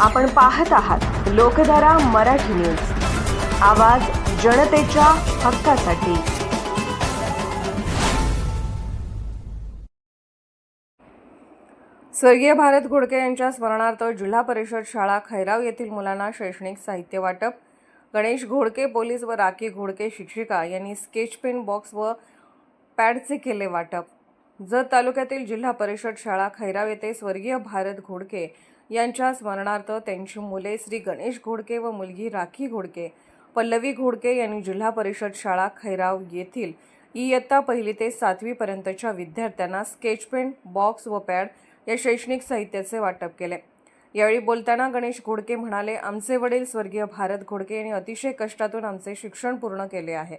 आपण पाहत आहात लोकधारा मराठी न्यूज. आवाज जनतेच्या हक्कासाठी. स्वर्गीय भारत घोडके यांच्या स्मरणार्थ जिल्हा परिषद शाळा खैराव येथील मुलांना शैक्षणिक साहित्य वाटप. गणेश घोडके पोलीस व राखी घोडके शिक्षिका यांनी स्केच पेन बॉक्स व पॅडचे केले वाटप. जत तालुक्यातील जिल्हा परिषद शाळा खैराव येथे स्वर्गीय भारत घोडके यांच्या स्मरणार्थ त्यांची मुले श्री गणेश घोडके व मुलगी राखी घोडके पल्लवी घोडके यांनी जिल्हा परिषद शाळा खैराव येथील इयत्ता पहिली ते सातवीपर्यंतच्या विद्यार्थ्यांना स्केच पेन बॉक्स व पॅड या शैक्षणिक साहित्याचे वाटप केले. यावेळी बोलताना गणेश घोडके म्हणाले आमचे वडील स्वर्गीय भारत घोडके यांनी अतिशय कष्टातून आमचे शिक्षण पूर्ण केले आहे.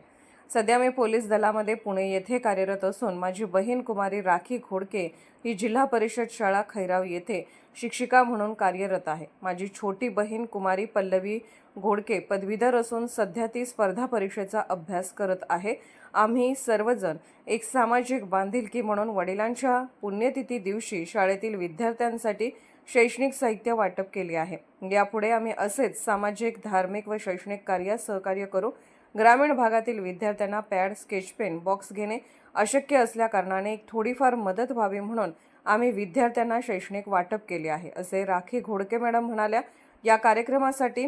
सध्या मी पोलीस दलामध्ये पुणे येथे कार्यरत असून माझी बहीण कुमारी राखी घोडके ही जिल्हा परिषद शाळा खैराव येथे शिक्षिका म्हणून कार्यरत आहे. माझी छोटी बहीण कुमारी पल्लवी घोडके पदवीधर असून सध्या ती स्पर्धा परीक्षेचा अभ्यास करत आहे. आम्ही सर्वजण एक सामाजिक बांधिलकी म्हणून वडिलांच्या पुण्यतिथी दिवशी शाळेतील विद्यार्थ्यांसाठी शैक्षणिक साहित्य वाटप केले आहे. यापुढे आम्ही असेच सामाजिक धार्मिक व शैक्षणिक कार्यात सहकार्य करू. ग्रामीण भागातील विद्यार्थ्यांना पॅड स्केच पेन बॉक्स घेणे अशक्य असल्याकारणाने एक थोडीफार मदत व्हावी म्हणून आम्ही विद्यार्थ्यांना शैक्षणिक वाटप केले आहे असे राखी घोडके मॅडम म्हणाल्या. या कार्यक्रमासाठी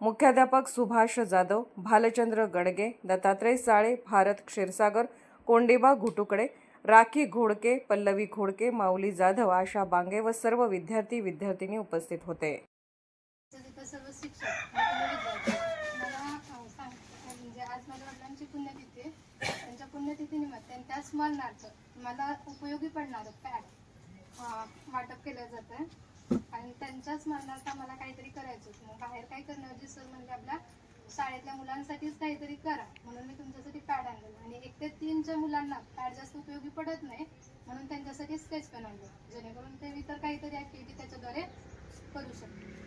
मुख्याध्यापक सुभाष जाधव भालचंद्र गडगे दत्तात्रय साळे भारत क्षीरसागर कोंडिबा घुटुकडे राखी घोडके पल्लवी घोडके माऊली जाधव आशा बांगे व सर्व विद्यार्थी विद्यार्थिनी उपस्थित होते. सर्व शिक्षक आणि विद्यार्थी मला अं, सांग म्हणजे आज माझ्या वडिलांची पुण्यतिथी आहे त्यांच्या पुण्यतिथीनिमित्त आणि त्या स्मरणार्थ मला उपयोगी पडणारं पॅड वाटप केलं जात आहे आणि त्यांच्या स्मरणार्थ मला काहीतरी करायचं मग बाहेर काय करण्याऐवजी सर म्हणजे आपल्या शाळेतल्या मुलांसाठीच काहीतरी करा. म्हणून मी तुमच्यासाठी पॅड आणलेलं आणि एक ते तीनच्या मुलांना पॅड जास्त उपयोगी पडत नाही म्हणून त्यांच्यासाठी स्केच पेन आणलं जेणेकरून ते इतर काहीतरी ॲक्टिव्हिटी त्याच्याद्वारे करू शकतो